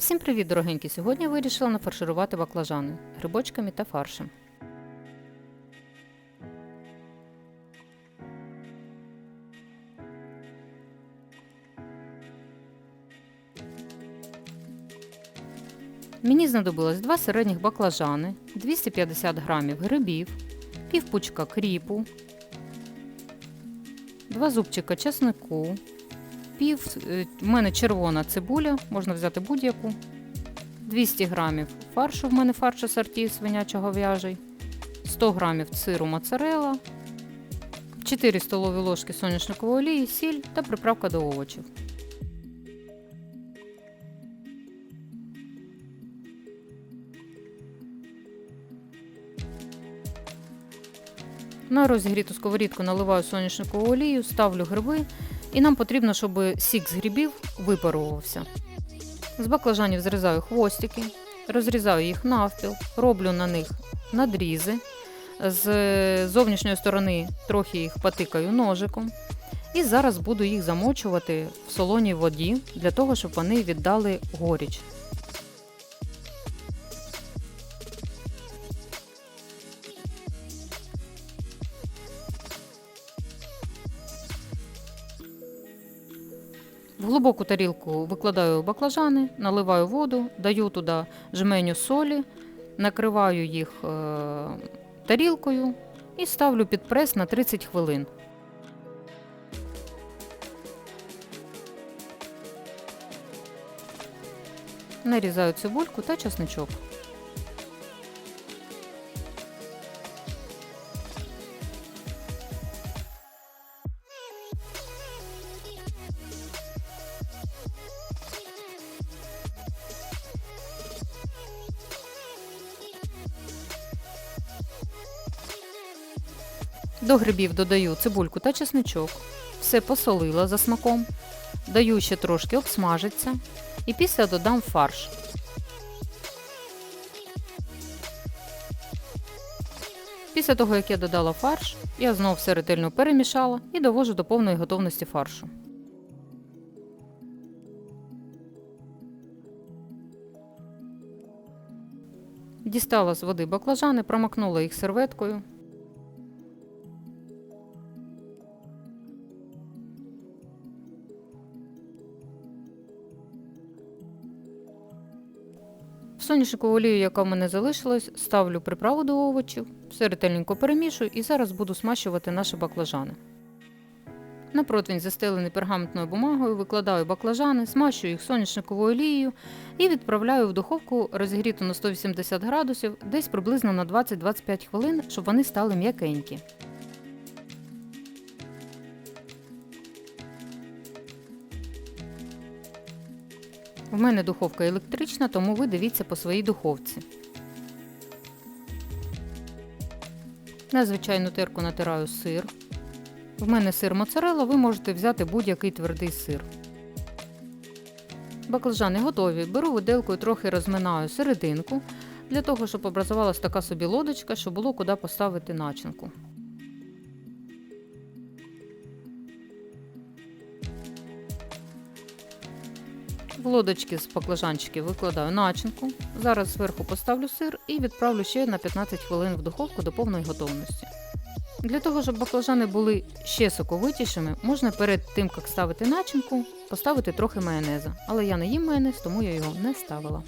Всім привіт, дорогенькі! Сьогодні вирішила нафарширувати баклажани грибочками та фаршем. Мені знадобилось два середніх баклажани, 250 грамів грибів, півпучка кріпу, два зубчика чеснику, пів е, в мене червона цибуля, можна взяти будь-яку. 200 грамів фаршу, в мене фарш асорті свинячого в'яжий, 100 грамів сиру моцарелла, 4 столові ложки соняшникової олії, сіль та приправка до овочів. На розігріту сковорідку наливаю соняшникову олію, ставлю гриби і нам потрібно, щоб сік з грибів випарувався. З баклажанів зрізаю хвостики, розрізаю їх навпіл, роблю на них надрізи. З зовнішньої сторони трохи їх потикаю ножиком. І зараз буду їх замочувати в солоній воді для того, щоб вони віддали горіч. В глибоку тарілку викладаю баклажани, наливаю воду, даю туди жменю солі, накриваю їх е, тарілкою і ставлю під прес на 30 хвилин. Нарізаю цибульку та чесничок. До грибів додаю цибульку та чесничок. Все посолила за смаком. Даю ще трошки обсмажиться. І після додам фарш. Після того, як я додала фарш, я знов все ретельно перемішала і довожу до повної готовності фаршу. Дістала з води баклажани, промокнула їх серветкою. В соняшникову олію, яка в мене залишилась, ставлю приправу до овочів, все ретельненько перемішую і зараз буду смащувати наші баклажани. На противень, застелений пергаментною бумагою, викладаю баклажани, смащую їх соняшниковою олією і відправляю в духовку розігріту на 180 градусів десь приблизно на 20-25 хвилин, щоб вони стали м'якенькі. В мене духовка електрична, тому ви дивіться по своїй духовці. На звичайну терку натираю сир. В мене сир моцарелла, ви можете взяти будь-який твердий сир. Баклажани готові. Беру виделкою, трохи розминаю серединку, для того, щоб образувалась така собі лодочка, щоб було куди поставити начинку. В лодочки з баклажанчиків викладаю начинку. Зараз зверху поставлю сир і відправлю ще на 15 хвилин в духовку до повної готовності. Для того, щоб баклажани були ще соковитішими, можна перед тим, як ставити начинку, поставити трохи майонеза. Але я не їм майонез, тому я його не ставила.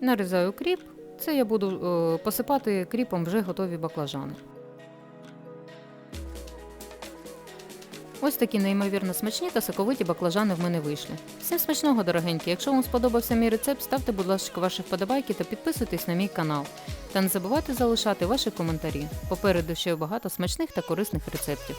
Нарізаю кріп. Це я буду е, посипати кріпом вже готові баклажани. Ось такі неймовірно смачні та соковиті баклажани в мене вийшли. Всім смачного, дорогенькі! Якщо вам сподобався мій рецепт, ставте, будь ласка, ваші вподобайки та підписуйтесь на мій канал. Та не забувайте залишати ваші коментарі. Попереду ще багато смачних та корисних рецептів.